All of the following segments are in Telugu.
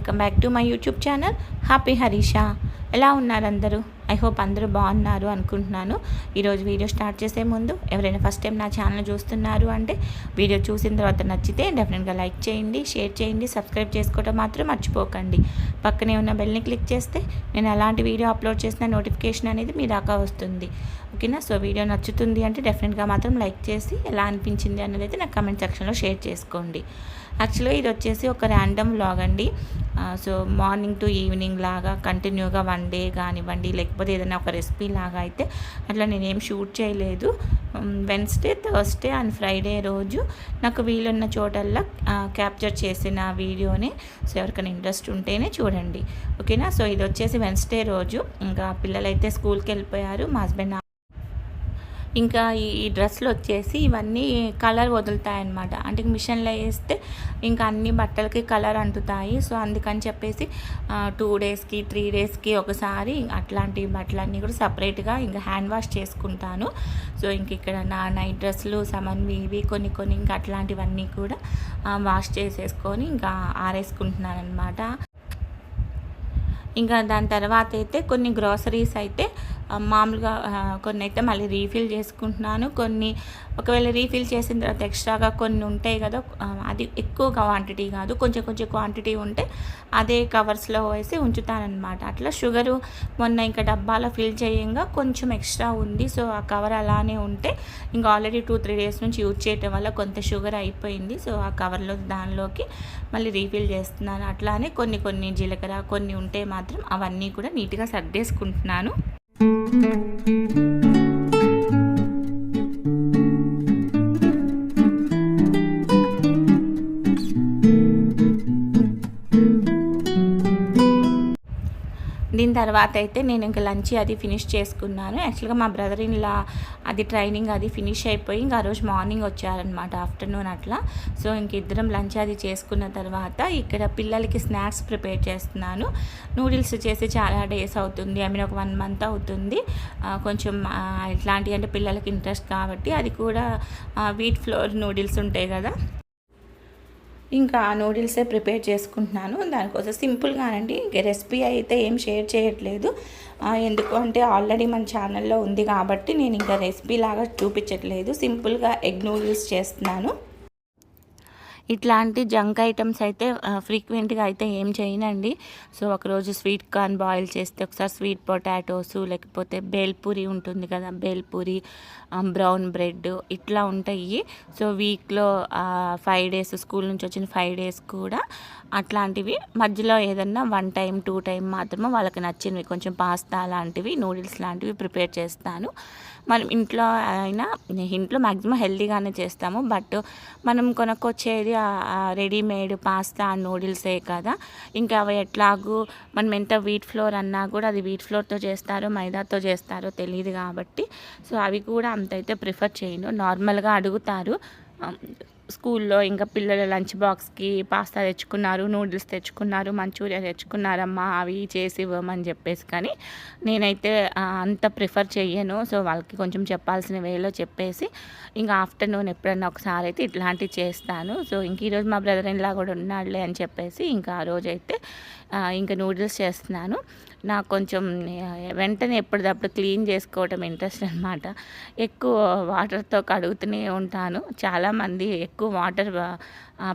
Welcome back to my YouTube channel happy Harisha. ఎలా ఉన్నారు అందరూ ఐ హోప్ అందరూ బాగున్నారు అనుకుంటున్నాను. ఈరోజు వీడియో స్టార్ట్ చేసే ముందు ఎవరైనా ఫస్ట్ టైం నా ఛానల్ చూస్తున్నారు అంటే వీడియో చూసిన తర్వాత నచ్చితే డెఫినెట్గా లైక్ చేయండి షేర్ చేయండి సబ్స్క్రైబ్ చేసుకోవడం మాత్రం మర్చిపోకండి. పక్కనే ఉన్న బెల్ని క్లిక్ చేస్తే నేను ఎలాంటి వీడియో అప్లోడ్ చేసిన నోటిఫికేషన్ అనేది మీ దాకా వస్తుంది. ఓకేనా? సో వీడియో నచ్చుతుంది అంటే డెఫినెట్గా మాత్రం లైక్ చేసి ఎలా అనిపించింది అన్నది అయితే నాకు కమెంట్ సెక్షన్లో షేర్ చేసుకోండి. యాక్చువల్గా ఇది వచ్చేసి ఒక ర్యాండమ్ వ్లాగ్ అండి. సో మార్నింగ్ టు ఈవినింగ్ లాగా కంటిన్యూగా వన్ డే కానివ్వండి లేకపోతే ఏదైనా ఒక రెసిపీ లాగా అయితే అట్లా నేనేం షూట్ చేయలేదు. వెన్స్డే థర్స్డే అండ్ ఫ్రైడే రోజు నాకు వీలున్న చోటల్లా క్యాప్చర్ చేసిన వీడియోని. సో ఎవరికైనా ఇంట్రెస్ట్ ఉంటేనే చూడండి. ఓకేనా? సో ఇది వచ్చేసి వెన్స్డే రోజు. ఇంకా పిల్లలైతే స్కూల్కి వెళ్ళిపోయారు. మా హస్బెండ్ ఇంకా ఈ డ్రెస్సులు వచ్చేసి ఇవన్నీ కలర్ వదులుతాయన్నమాట. అంటే మిషన్లో వేస్తే ఇంకా అన్ని బట్టలకి కలర్ అంటుతాయి. సో అందుకని చెప్పేసి టూ డేస్కి త్రీ డేస్కి ఒకసారి అట్లాంటి బట్టలన్నీ కూడా సపరేట్గా ఇంకా హ్యాండ్ వాష్ చేసుకుంటాను. సో ఇంక ఇక్కడ నా నైట్ డ్రెస్సులు సమన్వి ఇవి కొన్ని కొన్ని ఇంకా అట్లాంటివన్నీ కూడా వాష్ చేసేసుకొని ఇంకా ఆరేసుకుంటున్నాను అనమాట ఇంకా దాని తర్వాత అయితే కొన్ని గ్రాసరీస్ అయితే మామూలుగా కొన్ని అయితే మళ్ళీ రీఫిల్ చేసుకుంటున్నాను. కొన్ని ఒకవేళ రీఫిల్ చేసిన తర్వాత ఎక్స్ట్రాగా కొన్ని ఉంటాయి కదా అది ఎక్కువ క్వాంటిటీ కాదు కొంచెం కొంచెం క్వాంటిటీ ఉంటే అదే కవర్స్లో వేసి ఉంచుతానమాట అట్లా షుగరు మొన్న ఇంకా డబ్బాలో ఫిల్ చేయంగా కొంచెం ఎక్స్ట్రా ఉంది. సో ఆ కవర్ అలానే ఉంటే ఇంకా ఆల్రెడీ టూ త్రీ డేస్ నుంచి యూజ్ చేయటం వల్ల కొంత షుగర్ అయిపోయింది. సో ఆ కవర్లో దానిలోకి మళ్ళీ రీఫిల్ చేస్తున్నాను. అట్లానే కొన్ని కొన్ని జీలకర్ర కొన్ని ఉంటే మాత్రం అవన్నీ కూడా నీట్గా సర్దేసుకుంటున్నాను. దీని తర్వాత అయితే నేను ఇంకా లంచ్ అది ఫినిష్ చేసుకున్నాను. యాక్చువల్గా మా బ్రదర్ ఇన్లా అది ట్రైనింగ్ అది ఫినిష్ అయిపోయి ఇంకా ఆ రోజు మార్నింగ్ వచ్చారనమాట ఆఫ్టర్నూన్ అట్లా. సో ఇంక ఇద్దరం లంచ్ అది చేసుకున్న తర్వాత ఇక్కడ పిల్లలకి స్నాక్స్ ప్రిపేర్ చేస్తున్నాను. నూడిల్స్ చేసి చాలా డేస్ అవుతుంది ఐ మీన్ ఒక వన్ మంత్ అవుతుంది. కొంచెం ఇట్లాంటివి అంటే పిల్లలకి ఇంట్రెస్ట్ కాబట్టి అది కూడా వీట్ ఫ్లోర్ నూడిల్స్ ఉంటాయి కదా. ఇంకా ఆ నూడిల్సే ప్రిపేర్ చేసుకుంటున్నాను. దానికోసం సింపుల్గానండి ఇంక రెసిపీ అయితే ఏం షేర్ చేయట్లేదు. ఎందుకు అంటే ఆల్రెడీ మన ఛానల్లో ఉంది కాబట్టి నేను ఇంకా రెసిపీ లాగా చూపించట్లేదు. సింపుల్గా ఎగ్ నూడిల్స్ చేస్తున్నాను. ఇట్లాంటి జంక్ ఐటమ్స్ అయితే ఫ్రీక్వెంట్గా అయితే ఏం చేయనండి. సో ఒకరోజు స్వీట్ కార్న్ బాయిల్ చేస్తే ఒకసారి స్వీట్ పొటాటోస్ లేకపోతే బేల్పూరి ఉంటుంది కదా బేల్పూరి బ్రౌన్ బ్రెడ్ ఇట్లా ఉంటాయి. సో వీక్లో ఫైవ్ డేస్ స్కూల్ నుంచి వచ్చిన ఫైవ్ డేస్ కూడా అట్లాంటివి. మధ్యలో ఏదన్నా వన్ టైం టూ టైం మాత్రమే వాళ్ళకి నచ్చినవి కొంచెం పాస్తా లాంటివి నూడిల్స్ లాంటివి ప్రిపేర్ చేస్తాను. మనం ఇంట్లో అయినా ఇంట్లో మ్యాక్సిమం హెల్తీగానే చేస్తాము. బట్ మనం కొనుక్కొచ్చేది రెడీమేడ్ పాస్తా నూడిల్సే కదా. ఇంకా అవి ఎట్లాగూ మనం ఎంత వీట్ ఫ్లోర్ అన్నా కూడా అది వీట్ ఫ్లోర్తో చేస్తారో మైదాతో చేస్తారో తెలియదు కాబట్టి. సో అవి కూడా అంతైతే ప్రిఫర్ చేయను. నార్మల్గా అడుగుతారు. స్కూల్లో ఇంకా పిల్లల లంచ్ బాక్స్కి పాస్తా తెచ్చుకున్నారు నూడిల్స్ తెచ్చుకున్నారు మంచూరియా తెచ్చుకున్నారమ్మా అవి చేసి ఇవ్వమని చెప్పేసి కానీ నేనైతే అంత ప్రిఫర్ చెయ్యను. సో వాళ్ళకి కొంచెం చెప్పాల్సిన వేలో చెప్పేసి ఇంకా ఆఫ్టర్నూన్ ఎప్పుడన్నా ఒకసారి అయితే ఇట్లాంటివి చేస్తాను. సో ఇంక ఈరోజు మా బ్రదర్ ఇన్లా కూడా ఉన్నాడులే అని చెప్పేసి ఇంకా ఆ రోజైతే ఇంకా నూడిల్స్ చేస్తున్నాను. నాకు కొంచెం వెంటనే ఎప్పటిదప్పుడు క్లీన్ చేసుకోవటం ఇంట్రెస్ట్ అనమాట ఎక్కువ వాటర్తో కడుగుతూనే ఉంటాను. చాలామంది ఎక్కువ వాటర్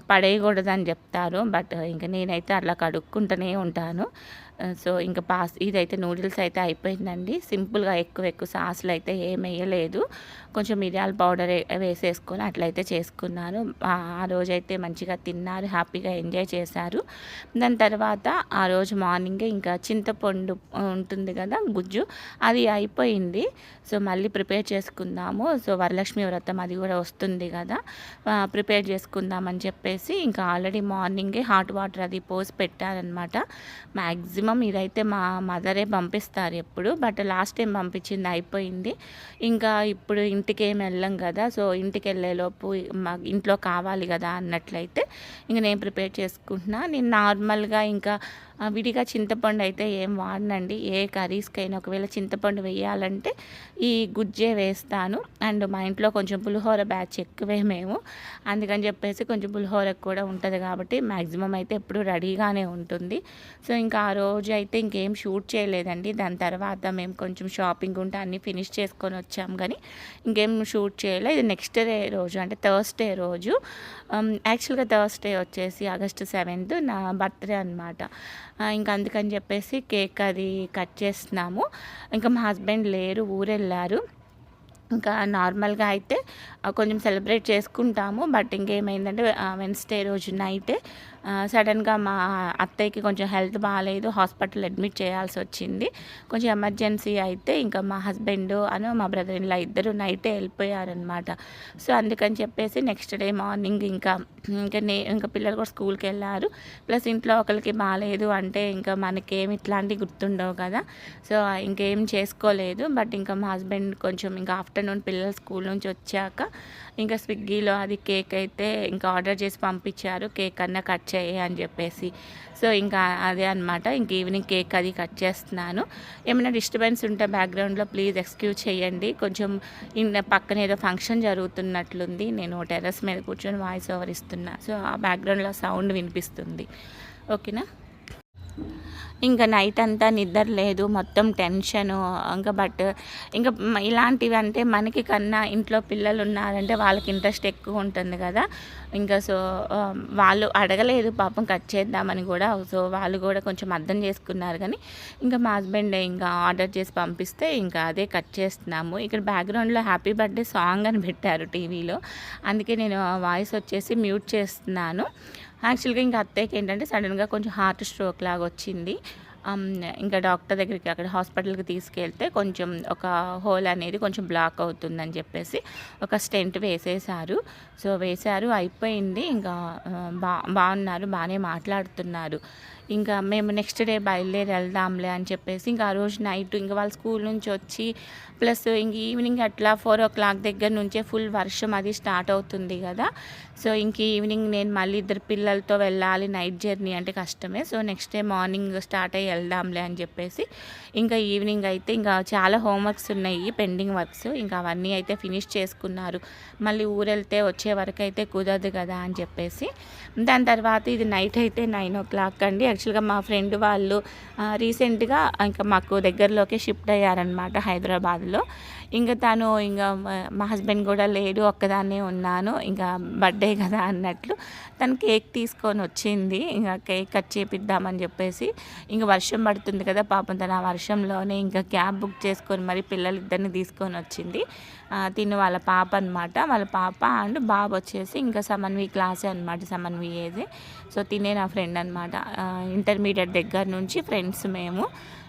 పడేయకూడదని చెప్తారు. బట్ ఇంకా నేనైతే అట్లా కడుక్కుంటూనే ఉంటాను. Uh, సో ఇంకా పాస్ ఇదైతే నూడిల్స్ అయితే అయిపోయిందండి. సింపుల్గా ఎక్కువ ఎక్కువ సాసులు అయితే ఏం వేయలేదు. కొంచెం మిరియాల పౌడర్ వేసేసుకొని అట్లయితే చేసుకున్నాను. ఆ రోజైతే మంచిగా తిన్నారు హ్యాపీగా ఎంజాయ్ చేశారు. దాని తర్వాత ఆ రోజు మార్నింగే ఇంకా చింతపండు ఉంటుంది కదా గుజ్జు అది అయిపోయింది. సో మళ్ళీ ప్రిపేర్ చేసుకుందాము. సో వరలక్ష్మి వ్రతం అది కూడా వస్తుంది కదా. ప్రిపేర్ చేసుకుందామని చెప్పేసి ఇంకా ఆల్రెడీ మార్నింగే హాట్ వాటర్ అది పోసి పెట్టారనమాట మ్యాక్సిమం ఇదైతే మా మదరే పంపిస్తారు ఎప్పుడు బట్ లాస్ట్ టైం పంపించింది అయిపోయింది. ఇంకా ఇప్పుడు ఇంటికి ఏమి వెళ్ళం కదా సో ఇంటికి వెళ్ళేలోపు ఇంట్లో కావాలి కదా అన్నట్లయితే ఇంక నేను ప్రిపేర్ చేసుకుంటున్నా. నేను నార్మల్గా ఇంకా విడిగా చింతపండు అయితే ఏం వాడనండి. ఏ కర్రీస్కైనా ఒకవేళ చింతపండు వేయాలంటే ఈ గుజ్జే వేస్తాను. అండ్ మా ఇంట్లో కొంచెం పులిహోర బ్యాచ్ ఎక్కువే మేము. అందుకని చెప్పేసి కొంచెం పులిహోర కూడా ఉంటుంది కాబట్టి మ్యాక్సిమం అయితే ఎప్పుడు రెడీగానే ఉంటుంది. సో ఇంకా ఆ రోజు అయితే ఇంకేం షూట్ చేయలేదండి. దాని తర్వాత మేము కొంచెం షాపింగ్ ఉంటే అన్నీ ఫినిష్ చేసుకొని వచ్చాం కానీ ఇంకేం షూట్ చేయలేదు ఇది నెక్స్ట్ డే రోజు అంటే థర్స్డే రోజు. యాక్చువల్గా థర్స్డే వచ్చేసి ఆగస్టు సెవెంత్ నా బర్త్డే అనమాట ఇంకా అందుకని చెప్పేసి కేక్ అది కట్ చేస్తున్నాము. ఇంకా మా హస్బెండ్ లేరు ఊరెళ్ళారు. ఇంకా నార్మల్గా అయితే కొంచెం సెలబ్రేట్ చేసుకుంటాము. బట్ ఇంకేమైందంటే వెన్స్డే రోజు నైటే సడన్గా మా అత్తయ్యకి కొంచెం హెల్త్ బాగాలేదు హాస్పిటల్ అడ్మిట్ చేయాల్సి వచ్చింది. కొంచెం ఎమర్జెన్సీ అయితే ఇంకా మా హస్బెండ్ అను మా బ్రదర్ ఇలా ఇద్దరు నైటే వెళ్ళిపోయారనమాట సో అందుకని చెప్పేసి నెక్స్ట్ డే మార్నింగ్ ఇంకా ఇంకా నే ఇంకా పిల్లలు కూడా స్కూల్కి వెళ్ళారు. ప్లస్ ఇంట్లో ఒకరికి బాగాలేదు అంటే ఇంకా మనకేమి ఇట్లాంటివి గుర్తుండవు కదా. సో ఇంకేం చేసుకోలేదు. బట్ ఇంకా మా హస్బెండ్ కొంచెం ఇంకా ఆఫ్టర్నూన్ పిల్లలు స్కూల్ నుంచి వచ్చాక ఇంకా స్విగ్గీలో అది కేక్ అయితే ఇంకా ఆర్డర్ చేసి పంపించారు. కేక్ అన్న కట్ వచ్చాయి అని చెప్పేసి. సో ఇంకా అదే అనమాట ఇంక ఈవినింగ్ కేక్ అది కట్ చేస్తున్నాను. ఏమైనా డిస్టర్బెన్స్ ఉంటే బ్యాక్గ్రౌండ్లో ప్లీజ్ ఎక్స్క్యూజ్ చేయండి. కొంచెం పక్కన ఏదో ఫంక్షన్ జరుగుతున్నట్లుంది. నేను టెర్రస్ మీద కూర్చొని వాయిస్ ఓవర్ ఇస్తున్నా. సో ఆ బ్యాక్గ్రౌండ్లో సౌండ్ వినిపిస్తుంది. ఓకేనా? ఇంకా నైట్ అంతా నిద్ర లేదు మొత్తం టెన్షను ఇంకా బట్ ఇంకా ఇలాంటివి అంటే మనకి కన్నా ఇంట్లో పిల్లలు ఉన్నారంటే వాళ్ళకి ఇంట్రెస్ట్ ఎక్కువ ఉంటుంది కదా. ఇంకా సో వాళ్ళు అడగలేదు పాపం కట్ చేద్దామని కూడా సో వాళ్ళు కూడా కొంచెం అర్థం చేసుకున్నారు కానీ ఇంకా మా హస్బెండ్ ఇంకా ఆర్డర్ చేసి పంపిస్తే ఇంకా అదే కట్ చేస్తున్నాము. ఇక్కడ బ్యాక్గ్రౌండ్లో హ్యాపీ బర్త్డే సాంగ్ అని పెట్టారు టీవీలో అందుకే నేను వాయిస్ వచ్చేసి మ్యూట్ చేస్తున్నాను. యాక్చువల్గా ఇంకా అత్తయ్యకి ఏంటంటే సడన్గా కొంచెం హార్ట్ స్ట్రోక్ లాగా వచ్చింది. Um, ఇంకా డాక్టర్ దగ్గరికి అక్కడ హాస్పిటల్కి తీసుకెళ్తే కొంచెం ఒక హోల్ అనేది కొంచెం బ్లాక్ అవుతుందని చెప్పేసి ఒక స్టెంట్ వేసేసారు సో వేశారు అయిపోయింది. ఇంకా uh, బా బాగున్నారు బాగానే మాట్లాడుతున్నారు. ఇంకా మేము నెక్స్ట్ డే బయలుదేరి వెళ్దాంలే అని చెప్పేసి ఇంకా ఆ రోజు నైట్ ఇంకా వాళ్ళ స్కూల్ నుంచి వచ్చి ప్లస్ ఇంక ఈవినింగ్ అట్లా ఫోర్ ఓ క్లాక్ దగ్గర నుంచే ఫుల్ వర్షం అది స్టార్ట్ అవుతుంది కదా. సో ఇంక ఈవినింగ్ నేను మళ్ళీ ఇద్దరు పిల్లలతో వెళ్ళాలి నైట్ జర్నీ అంటే కష్టమే. So next day morning start అయ్యి వెళ్దాంలే అని చెప్పేసి ఇంకా ఈవినింగ్ అయితే ఇంకా చాలా హోంవర్క్స్ ఉన్నాయి పెండింగ్ వర్క్స్ ఇంకా అవన్నీ అయితే ఫినిష్ చేసుకున్నారు. మళ్ళీ ఊరెళ్తే వచ్చే వరకు అయితే కుదరదు కదా అని చెప్పేసి. దాని తర్వాత ఇది నైట్ అయితే నైన్ ఓ క్లాక్ అండి యాక్చువల్గా మా ఫ్రెండ్ వాళ్ళు రీసెంట్గా ఇంకా మాకు దగ్గరలోకి షిఫ్ట్ అయ్యారనమాట హైదరాబాద్లో. ఇంకా తను ఇంకా మా హస్బెండ్ కూడా లేడు ఒక్కదాన్నే ఉన్నాను ఇంకా బర్త్డే కదా అన్నట్లు తను కేక్ తీసుకొని వచ్చింది ఇంకా కేక్ కట్ చేపిద్దామని చెప్పేసి. ఇంకా వర్షం పడుతుంది కదా పాపం తన ఆ వర్షంలోనే ఇంకా క్యాబ్ బుక్ చేసుకొని మరి పిల్లలిద్దరిని తీసుకొని వచ్చింది. తిను వాళ్ళ పాప అనమాట వాళ్ళ పాప అండ్ బాబు వచ్చేసి ఇంకా సమన్వి క్లాసే అనమాట సమన్వి ఏది. సో తినే నా ఫ్రెండ్ అనమాట ఇంటర్మీడియట్ దగ్గర నుంచి ఫ్రెండ్స్ మేము.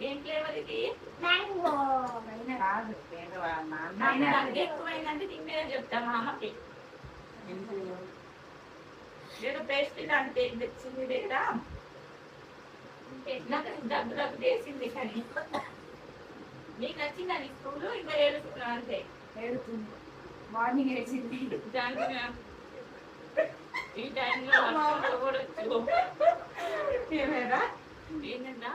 ఏం ఫ్లేవర్ ఇది? మ్యాంగో కాదు చెప్తా మా అమ్మకి నేను పేస్ట్ అంటే తెచ్చింది లేదా? నాకు చేసింది కానీ. నీకు నచ్చిందా నీ స్కూల్? ఇంకా ఏడుస్తున్నా అంతే. ఏడుతుంది. మార్నింగ్ వేసింది ఈ టైంలో కూడా ఏంటన్నా?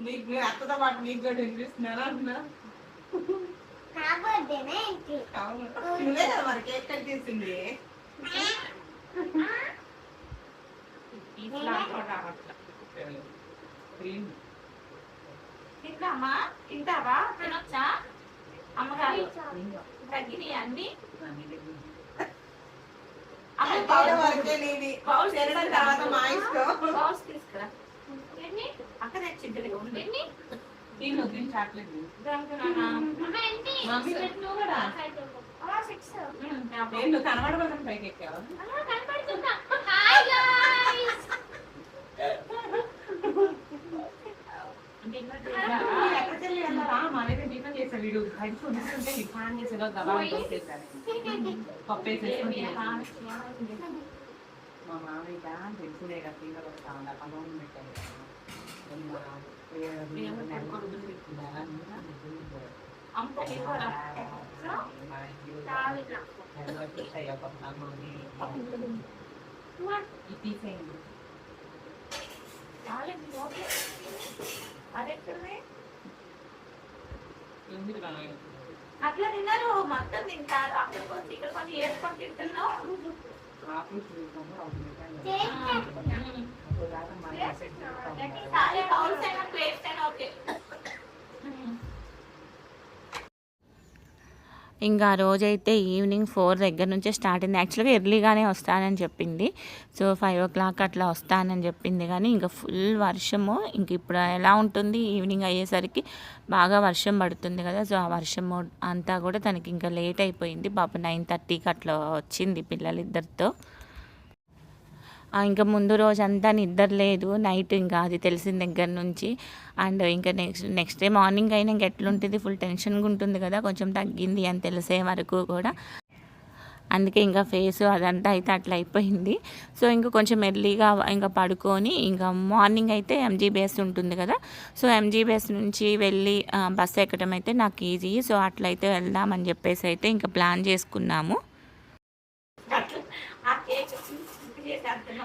నీకు అత్తతో పాటు నీకు కూడా వినిపిస్తున్నారా అంటున్నా అవును. నువ్వే కదా మరి కేక్ కట్ చేసింది. ఇట్లా కూడా రావట్లా. క్రీమ్ తింటామా తింటావా? తినొచ్చా? అమ్మగారు తగ్గినాయి అన్ని? పౌడర్ వరకే నీది బౌల్స్ తినడం తర్వాత మా ఇష్టం. తీసుకురా తెచ్చింది ఉంది తిను తిని చాక్లెట్ నేను? పైకి ఎక్కావా వెళ్ళారా మా మామయ్య తెలిసినే కదా ఫీవర్ వస్తా ఉందా పనులు పెట్టాను తీసేయండి ఎందుకు రాలేదు అట్లా తిన్నారు మొత్తం తింటారు అక్కడ కొంచెం ఇక్కడ కొంచెం ఏర్పడి తింటున్నావు ఇంకా ఆ రోజైతే ఈవినింగ్ ఫోర్ దగ్గర నుంచే స్టార్ట్ అయింది. యాక్చువల్గా ఎర్లీగానే వస్తానని చెప్పింది. సో ఫైవ్ ఓ క్లాక్ అట్లా వస్తానని చెప్పింది. కానీ ఇంకా ఫుల్ వర్షము. ఇంక ఇప్పుడు ఎలా ఉంటుంది? ఈవినింగ్ అయ్యేసరికి బాగా వర్షం పడుతుంది కదా. సో ఆ వర్షము అంతా కూడా తనకి ఇంకా లేట్ అయిపోయింది. పాప నైన్ థర్టీకి అట్లా వచ్చింది పిల్లలిద్దరితో. ఇంకా ముందు రోజు అంతా నిద్ర లేదు నైట్ ఇంకా అది తెలిసిన దగ్గర నుంచి. అండ్ ఇంకా నెక్స్ట్ నెక్స్ట్ డే మార్నింగ్ అయినా ఇంకా ఎట్లుంటుంది ఫుల్ టెన్షన్గా ఉంటుంది కదా కొంచెం తగ్గింది అని తెలిసే వరకు కూడా. అందుకే ఇంకా ఫేస్ అదంతా అయితే అట్లా అయిపోయింది. సో ఇంకా కొంచెం ఎర్లీగా ఇంకా పడుకొని ఇంకా మార్నింగ్ అయితే ఎంజీబీఎస్ ఉంటుంది కదా. సో ఎంజీబీఎస్ నుంచి వెళ్ళి బస్సు ఎక్కడం అయితే నాకు ఈజీ. సో అట్లయితే వెళ్దామని చెప్పేసి అయితే ఇంకా ప్లాన్ చేసుకున్నాము చాలా ఉంది జలుబు వస్తుంది చాలా ఉంది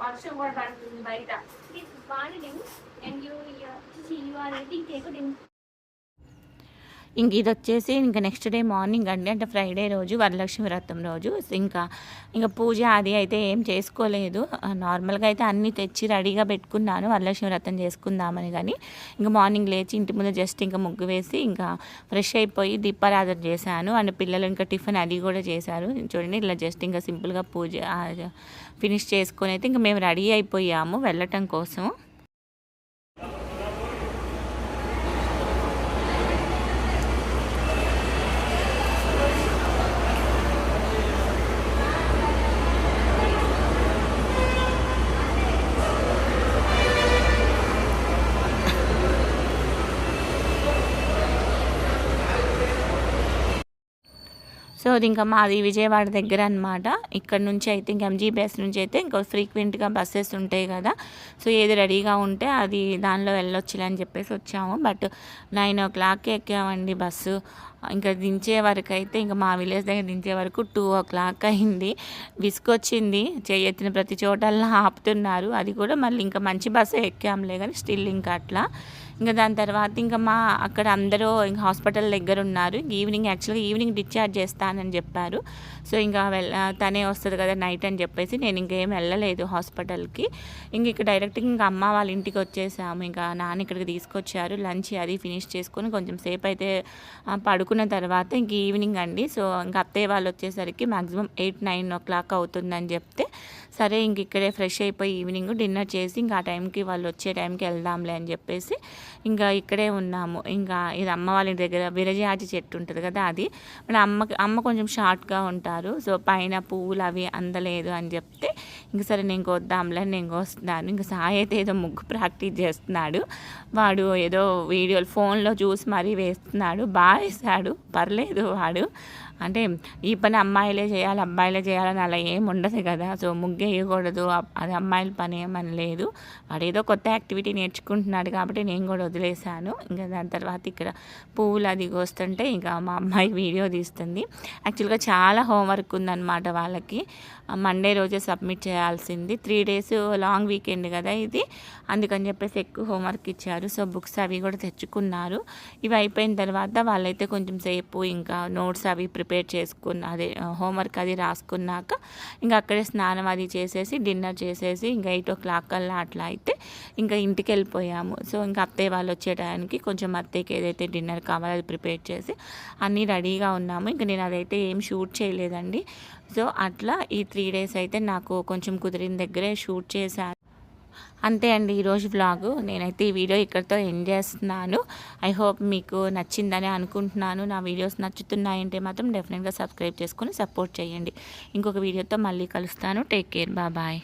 వర్షం కూడా పడుతుంది బయట బాగా and you you are ready take ఇంక ఇది వచ్చేసి ఇంకా నెక్స్ట్ డే మార్నింగ్ అండి. అంటే ఫ్రైడే రోజు వరలక్ష్మి వ్రతం రోజు. ఇంకా ఇంకా పూజ అది అయితే ఏం చేసుకోలేదు. నార్మల్గా అయితే అన్నీ తెచ్చి రెడీగా పెట్టుకున్నాను. వరలక్ష్మి వ్రతం చేసుకుందామని కానీ ఇంకా మార్నింగ్ లేచి ఇంటి ముందు జస్ట్ ఇంకా ముగ్గు వేసి ఇంకా ఫ్రెష్ అయిపోయి దీపారాధన చేశాను. అండ్ పిల్లలు ఇంకా టిఫిన్ అది కూడా చేశారు. చూడండి ఇలా జస్ట్ ఇంకా సింపుల్గా పూజ ఫినిష్ చేసుకొని అయితే ఇంకా మేము రెడీ అయిపోయాము వెళ్ళటం కోసం సో అది ఇంకా మాది విజయవాడ దగ్గర అనమాట ఇక్కడ నుంచి అయితే ఇంకా ఎంజీబీఎస్ నుంచి అయితే ఇంకో ఫ్రీక్వెంట్గా బస్సెస్ ఉంటాయి కదా. సో ఏది రెడీగా ఉంటే అది దానిలో వెళ్ళొచ్చులే అని చెప్పేసి వచ్చాము. బట్ నైన్ ఓ క్లాక్కి ఎక్కామండి బస్సు. ఇంకా దించే వరకు అయితే ఇంకా మా విలేజ్ దగ్గర దించే వరకు టూ ఓ క్లాక్ అయింది విసుకొచ్చింది చేయెత్తిన ప్రతి చోటల్లా ఆపుతున్నారు. అది కూడా మళ్ళీ ఇంకా మంచి బస్సే ఎక్కాంలే కానీ స్టిల్ ఇంకా అట్లా. ఇంకా దాని తర్వాత ఇంకా మా అక్కడ అందరూ ఇంకా హాస్పిటల్ దగ్గర ఉన్నారు. ఈవినింగ్ యాక్చువల్గా ఈవినింగ్ డిశ్చార్జ్ చేస్తానని చెప్పారు. సో ఇంకా వెళ్ళ తనే వస్తుంది కదా నైట్ అని చెప్పేసి నేను ఇంకేం వెళ్ళలేదు హాస్పిటల్కి. ఇంక ఇక్కడ డైరెక్ట్గా ఇంకా అమ్మ వాళ్ళ ఇంటికి వచ్చేసాము. ఇంకా నాన్న ఇక్కడికి తీసుకొచ్చారు. లంచ్ అది ఫినిష్ చేసుకొని కొంచెం సేపు అయితే పడుకున్న తర్వాత ఇంక ఈవినింగ్ అండి. సో ఇంకా అత్తయ్య వాళ్ళు వచ్చేసరికి maximum eight nine o'clock అవుతుందని చెప్తే సరే ఇంక ఇక్కడే ఫ్రెష్ అయిపోయి ఈవినింగ్ డిన్నర్ చేసి ఇంకా ఆ టైంకి వాళ్ళు వచ్చే టైంకి వెళ్దాంలే అని చెప్పేసి ఇంకా ఇక్కడే ఉన్నాము. ఇంకా ఇది అమ్మ వాళ్ళ దగ్గర విరజాజి చెట్టు ఉంటుంది కదా అది. మన అమ్మకి అమ్మ కొంచెం షార్ట్గా ఉంటారు. సో పైన పువ్వులు అవి అందలేదు అని చెప్తే ఇంక సరే నేను వద్దాంలే నేను వస్తున్నాను. ఇంకా సాయి అయితే ఏదో ముగ్గు ప్రాక్టీస్ చేస్తున్నాడు. వాడు ఏదో వీడియోలు ఫోన్లో చూసి మరీ వేస్తున్నాడు. బాగా వేస్తాడు పర్లేదు వాడు. అంటే ఈ పని అమ్మాయిలే చేయాలి అబ్బాయిలే చేయాలని అలా ఏం ఉండదు కదా. సో ముగ్గు వేయకూడదు అది అమ్మాయిల పని ఏమని లేదు. వాడు ఏదో కొత్త యాక్టివిటీ నేర్చుకుంటున్నాడు కాబట్టి నేను కూడా వదిలేశాను. ఇంకా దాని తర్వాత ఇక్కడ పువ్వులు అది వస్తుంటే ఇంకా మా అమ్మాయి వీడియో తీస్తుంది. యాక్చువల్గా చాలా హోంవర్క్ ఉందన్నమాట వాళ్ళకి. మండే రోజే సబ్మిట్ చేయాల్సింది. త్రీ డేస్ లాంగ్ వీకెండ్ కదా ఇది. అందుకని చెప్పేసి ఎక్కువ హోంవర్క్ ఇచ్చారు. సో బుక్స్ అవి కూడా తెచ్చుకున్నారు. ఇవి అయిపోయిన తర్వాత వాళ్ళైతే కొంచెం సేపు ఇంకా నోట్స్ అవి ప్రిపేర్ ప్రిపేర్ చేసుకున్న అదే హోంవర్క్ అది రాసుకున్నాక ఇంకా అక్కడే స్నానం అది చేసేసి డిన్నర్ చేసేసి ఇంకా ఎయిట్ ఓ క్లాక్ కల్లా అట్లా అయితే ఇంకా ఇంటికి వెళ్ళిపోయాము. సో ఇంకా అత్తయ్య వాళ్ళు వచ్చే టైంకి కొంచెం అత్తయ్యకి ఏదైతే డిన్నర్ కావాలో అది ప్రిపేర్ చేసి అన్నీ రెడీగా ఉన్నాము. ఇంకా నేను అదైతే ఏం షూట్ చేయలేదండి. సో అట్లా ఈ త్రీ డేస్ అయితే నాకు కొంచెం కుదిరిన దగ్గరే షూట్ చేశాను. అంతే అండి ఈరోజు వ్లాగు నేనైతే ఈ వీడియో ఇక్కడితో ఎండ్ చేస్తున్నాను. ఐ హోప్ మీకు నచ్చిందని అనుకుంటున్నాను. నా వీడియోస్ నచ్చుతున్నాయంటే మాత్రం డెఫినెట్గా సబ్స్క్రైబ్ చేసుకొని సపోర్ట్ చేయండి. ఇంకొక వీడియోతో మళ్ళీ కలుస్తాను. Take care bye